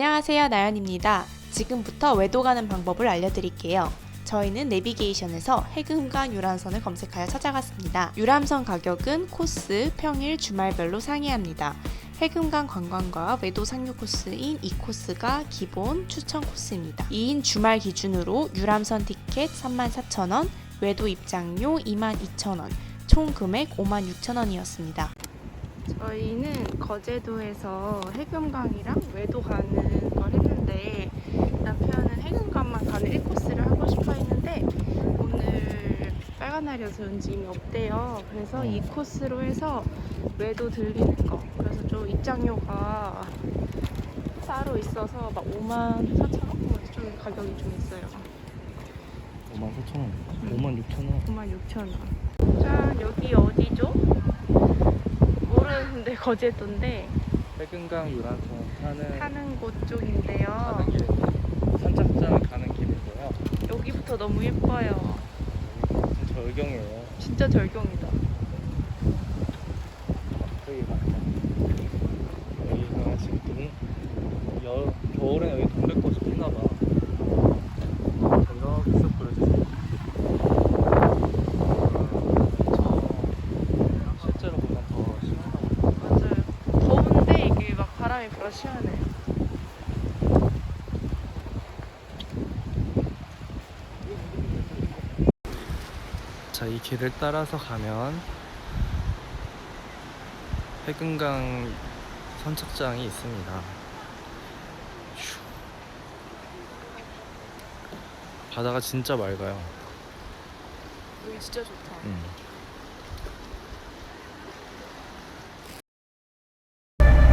안녕하세요. 나연입니다. 지금부터 외도 가는 방법을 알려드릴게요. 저희는 내비게이션에서 해금강 유람선을 검색하여 찾아갔습니다. 유람선 가격은 코스, 평일, 주말별로 상이합니다. 해금강 관광과 외도 상륙 코스인 이 코스가 기본 추천 코스입니다. 2인 주말 기준으로 유람선 티켓 34,000원, 외도 입장료 22,000원, 총 금액 56,000원이었습니다. 저희는 거제도에서 해금강이랑 외도 가는 걸 했는데 남편은 해금강만 가는 1코스를 하고 싶어 했는데 오늘 빨간 날이어서 연지임이 없대요. 그래서 이 코스로 해서 외도 들리는 거. 그래서 좀 입장료가 따로 있어서 막 5만 4천 원? 뭐좀 가격이 좀 있어요. 5만 4천 원, 5만 6천 원. 5만 6천 원. 짠, 여기 어디죠? 모르는데 거제도인데 해금강 유람선 타는 타는 곳 쪽인데요. 가는 길, 선착장 가는 길이고요. 여기부터 너무 예뻐요. 좀 절경이에요. 진짜 절경이다. 여기 많다. 여기가 지금 동, 여, 겨울에 여기 동백꽃이 피나 봐. 이렇게 쓱 보여주세요. 저 실제로 보면 더 심하다. 맞아요. 더운데 이게 막 바람이 불어 시원해요. 자, 이 길을 따라서 가면 해금강 선착장이 있습니다. 휴. 바다가 진짜 맑아요. 여기 진짜 좋다. 음.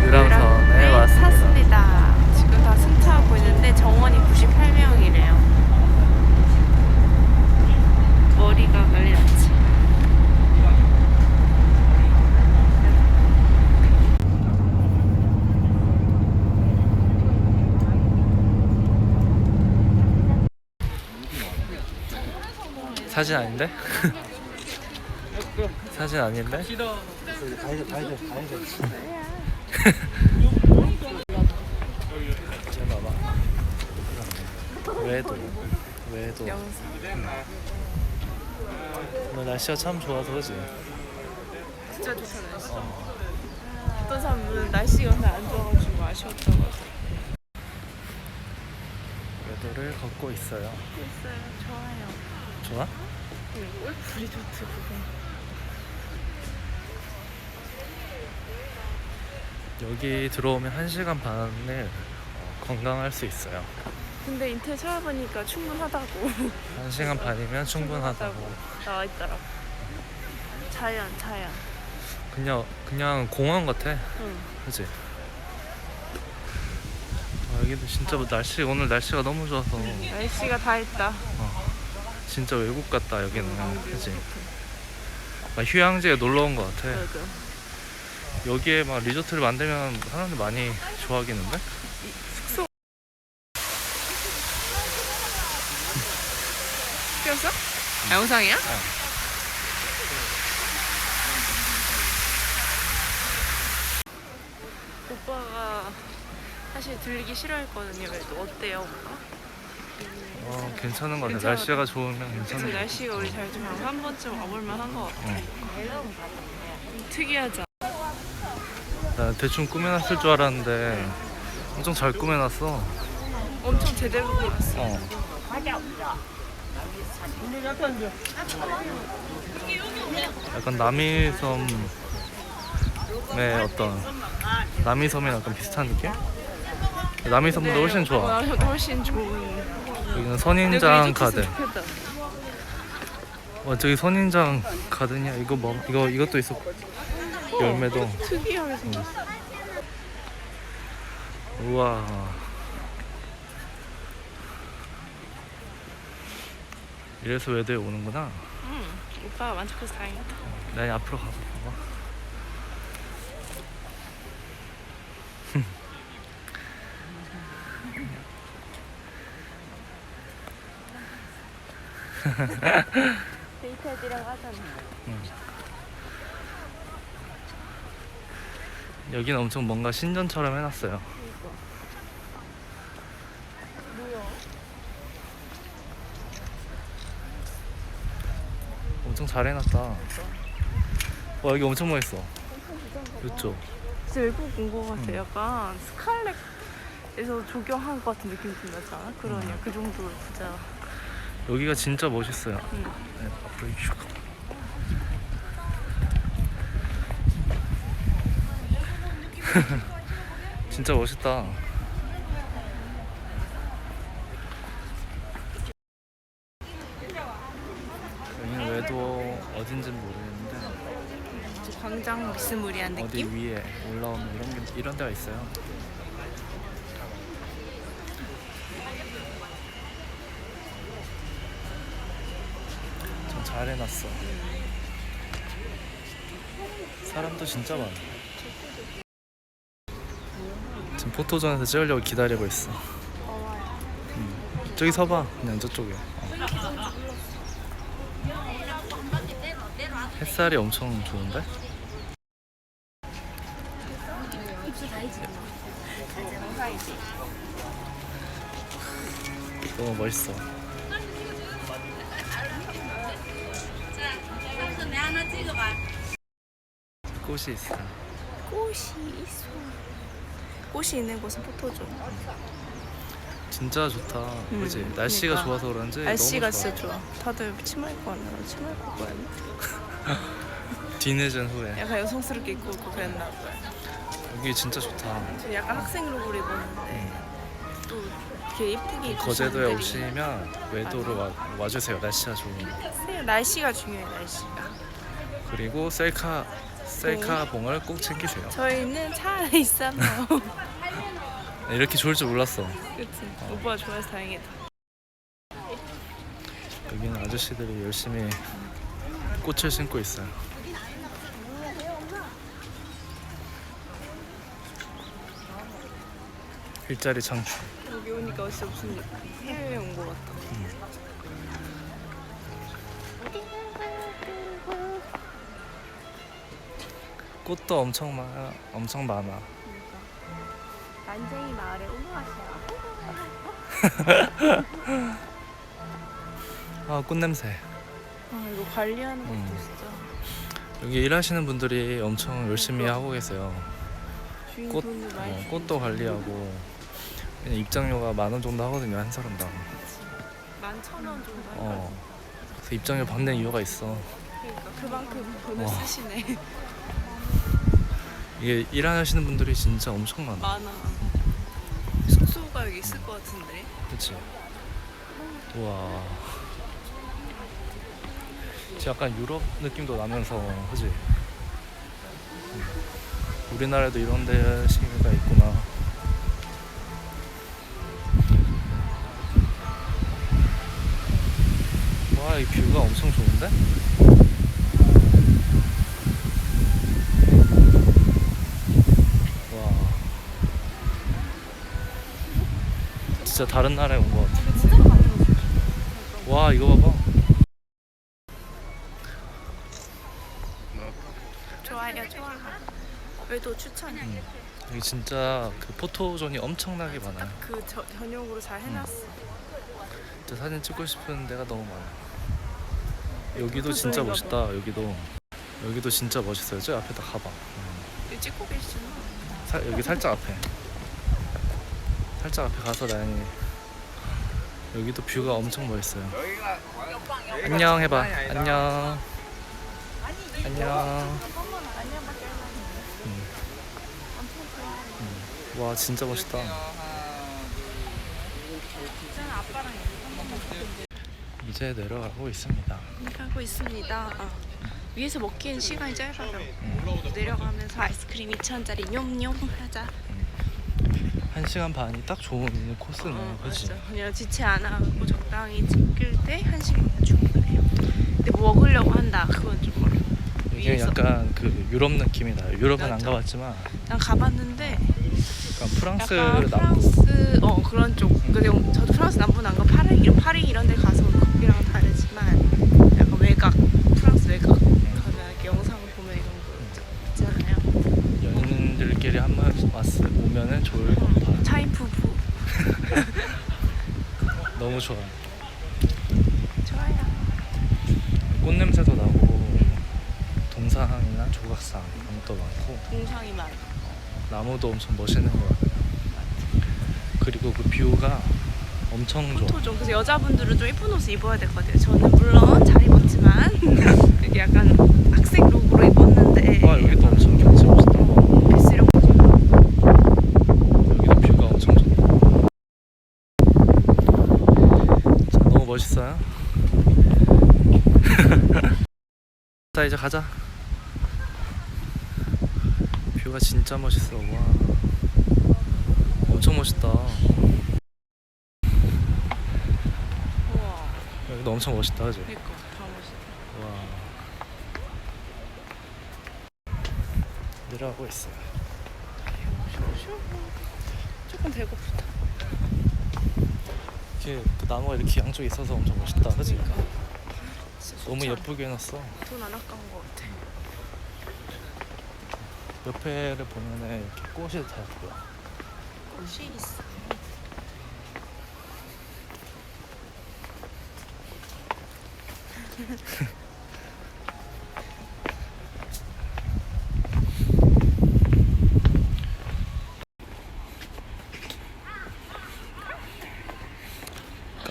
유람선에 네, 왔습니다. 탔습니다. 지금 다 승차하고 있는데 정원이 98명이래요. 머리가 난리 났지. 사진 아닌데? 사진 아닌데? 잘 봐봐. 외도, 외도. 영상. 오늘 날씨가 참 좋아서 그지? 진짜 좋다 날씨. 어떤 사람은 날씨가 오늘 안 좋아가지고 아쉬웠다고. 외도를 걷고 있어요. 있어요. 좋아요. 좋아? 응, 골프 리조트 부분. 여기 들어오면 1시간 반을 어, 관광할 수 있어요. 근데 인터넷 찾아보니까 충분하다고 1시간 반이면 충분하다고. 나와 있더라고. 자연, 자연. 그냥 그냥 공원 같아. 응. 그지? 아, 여기도 진짜 뭐 날씨 오늘 날씨가 너무 좋아서 날씨가 다 했다. 진짜 외국 같다 여기는. 그지? 막 휴양지에 놀러 온 것 같아. 맞아. 여기에 막 리조트를 만들면 사람들 많이 좋아하겠는데? 숙소. 찍었어? 아, 영상이야? 오빠가 사실 들리기 싫어했거든요. 그래도 어때요, 오빠? 어 괜찮은 것 같아. 괜찮아. 날씨가 좋으면 괜찮은 것 같아. 날씨가 우리 잘좀한 번쯤 와볼만 한 것 같아. 어. 특이하지 않아? 나 대충 꾸며놨을 줄 알았는데 엄청 잘 꾸며놨어. 엄청 제대로 보였어. 어. 약간 남이섬의 어떤 남이섬이랑 약간 비슷한 느낌? 남이섬보다 훨씬 좋아. 어, 훨씬 좋은. 여기는 선인장 여기 가든. 리조트 좋겠다. 와 저기 선인장 가든이야. 이거 뭐 이거 이것도 있어. 열매도. 특이하게 생겼어. 우와. 이래서 외도에 오는구나. 응. 오빠가 만족해서 다행이다. 난 앞으로 가서 데이트해드라고 하잖아요. 응. 음. 여기는 엄청 뭔가 신전처럼 해놨어요. 그러니까. 엄청 잘 해놨다. 와 여기 엄청 멋있어. 엄청 진짜 외국 온 것 같아. 응. 약간 스칼렛에서 조경한 것 같은 느낌이 들지 않아? 그러냐. 음. 그 정도로 진짜. 여기가 진짜 멋있어요. 음. 네, 앞으로 슉. 진짜 멋있다. 여기는 외도 어딘지는 모르겠는데 저 광장 미스무리한 어디 느낌? 위에 올라오면 이런 게, 이런 데가 있어요. 잘 해놨어. 사람도 진짜 많아. 지금 포토존에서 찍으려고 기다리고 있어. 음. 저기 서봐. 그냥 저쪽에. 어. 햇살이 엄청 좋은데? 너무 멋있어. 꽃이 있어. 꽃이 있어. 꽃이 있는 곳은 포토존. 진짜 좋다. 음, 그지? 날씨가 그러니까. 좋아서 그런지 날씨가 너무 좋아. 진짜 좋아. 다들 치마 입고 왔나? 치마 입고 올 거였나? 뒤늦은 후에 약간 여성스럽게 입고 오고 그랬나 봐요. 여기 진짜 좋다. 저 약간 학생룩을 입었는데 또 이렇게 예쁘게 입으신 거제도에 오시면 외도로 와, 와주세요. 날씨가 좋으면. 있어요. 날씨가 중요해요. 날씨가. 그리고 셀카 셀카 봉을 꼭 챙기세요. 저희는 차 안에 있잖아요. 이렇게 좋을 줄 몰랐어. 그치? 오빠가 좋아해서 다행이다. 여기는 아저씨들이 열심히 꽃을 심고 있어요. 일자리 창출. 여기 오니까 진짜 무슨 해외에 온 것 같다. 꽃도 엄청 많아. 엄청 많아. 난쟁이 마을에 오므하시라. 아, 꽃 냄새. 아 이거 관리하는 것도 음. 진짜 여기 일하시는 분들이 엄청 열심히 하고 계세요. 꽃, 어. 꽃도 관리하고 그냥 입장료가 만 원 정도 하거든요 한 사람당. 만 천 원 정도? 어. 그래서 입장료 받는 이유가 있어. 그러니까 그만큼 돈을 와. 쓰시네. 이게 일하시는 분들이 진짜 엄청 많아. 많아. 숙소가 여기 있을 것 같은데. 그치? 우와. 진짜 약간 유럽 느낌도 나면서, 그지? 음. 우리나라에도 이런 데가 있구나. 와, 이 뷰가 엄청 좋은데? 진짜 다른 나라에 온 것 같아. 와 이거 봐봐 좋아요, 좋아. 외도 추천해. 음. 여기 진짜 그 포토존이 엄청나게 많아요 그 저, 전용으로 잘 해놨어. 진짜 사진 찍고 싶은 데가 너무 많아 여기도 진짜 멋있다 여기도 여기도 진짜 멋있어요 저 앞에다 가봐 음. 여기 찍고 계시나? 사- 여기 살짝 앞에 살짝 앞에 가서 나연이 여기도 뷰가 엄청 멋있어요 안녕 해봐 안녕 안녕 음. 음. 와 진짜 멋있다 이제 내려가고 있습니다 가고 있습니다. 어. 위에서 먹기엔 시간이 짧아요. 내려가면서 아이스크림 2,000원짜리 뇽뇽 하자. 한 시간 반이 딱 좋은 코스네 어? 맞아. 그냥 지체 안 하고 적당히 찍을 때 한 시간 충분해요. 근데 뭐 먹으려고 한다. 그건 좀 어려워. 이게 위에서. 약간 그 유럽 느낌이 나요 유럽은 안 맞아. 가봤지만 난 가봤는데 약간 프랑스 약간 남부 프랑스 어 그런 쪽. 근데 저도 프랑스 남부는 안 가. 파리 이런 파리 이런 데 가서 거기랑 다르지만 약간 외곽 프랑스 외곽 가면 이렇게 영상을 보면 이런 거 있잖아요. 연인들끼리 한 번 왔을 오면은 좋을 것 같아 차인 부부 너무 좋아 좋아요. 꽃 냄새도 나고 동상이나 조각상 이런 것도 많고 동상이 많아. 나무도 엄청 멋있는 것 같아요. 그리고 그 뷰가 엄청 좋아. 토종. 그래서 여자분들은 좀 예쁜 옷을 입어야 되거든요. 저는 물론 잘 입었지만 약간 학생 룩으로 입었는데 와 여기도 엄청 경치 멋있다. 비스력 여기도 뷰가 엄청 좋다. 자 너무 멋있어요. 자 이제 가자. 뷰가 진짜 멋있어. 와 엄청 멋있다. 여기도 엄청 멋있다, 그지? 그니까 다 멋있다. 와 내려가고 있어요. 조금 배고프다. 이렇게 그 나무가 이렇게 양쪽에 있어서 엄청 멋있다, 그지? 너무? 예쁘게 해놨어. 돈안 아까운 것 같아. 옆에를 보면은 이렇게 꽃이 다 보여. 꽃이 있어.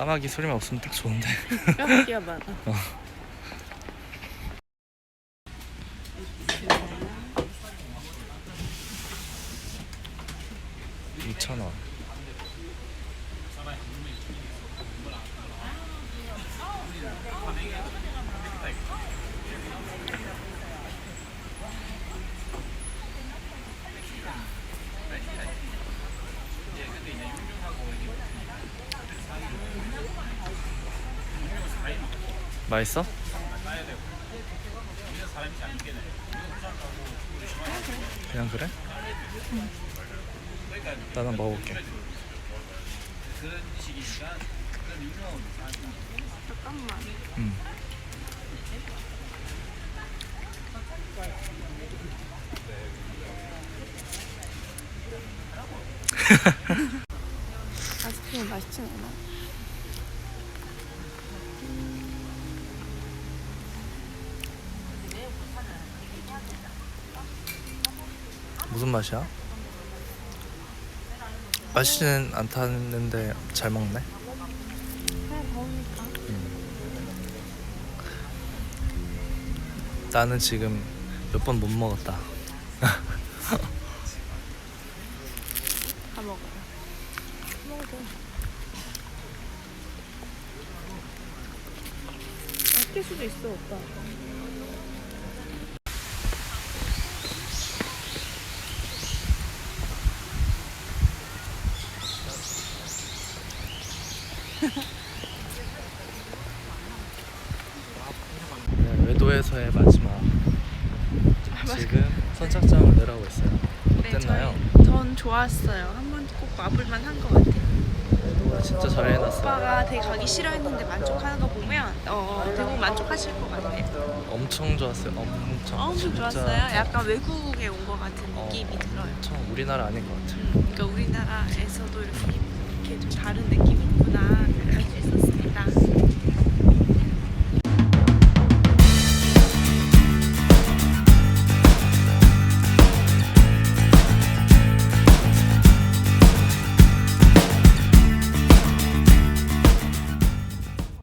까마귀 소리만 없으면 딱 좋은데. 뼈기가 많아. 2 천 원. 맛있어? 그냥 그래? 나는 먹어볼게. 잠깐만. 맛이야? 맛있지는 않다는데 잘 먹네. 더우니까. 나는 지금 몇 번 못 먹었다. 다 먹어. 먹어도. 아낄 수도 있어, 오빠. 네, 외도에서의 마지막. 지금 선착장을 내려가고 있어요. 어땠나요? 네, 전 좋았어요. 한 번 꼭 와볼만 한것 같아요. 외도가 진짜 잘 해놨어. 오빠가 되게 가기 싫어했는데 만족하는 거 보면 어, 대부분 만족하실 것 같아요. 엄청 좋았어요. 엄청. 엄청 진짜 좋았어요. 약간 외국에 온 것 같은 어, 느낌이 들어요. 엄청 우리나라 아닌 것 같아. 음, 그러니까 우리나라에서도 이렇게, 이렇게 좀 다른 느낌이 있구나 알 수 있었습니다.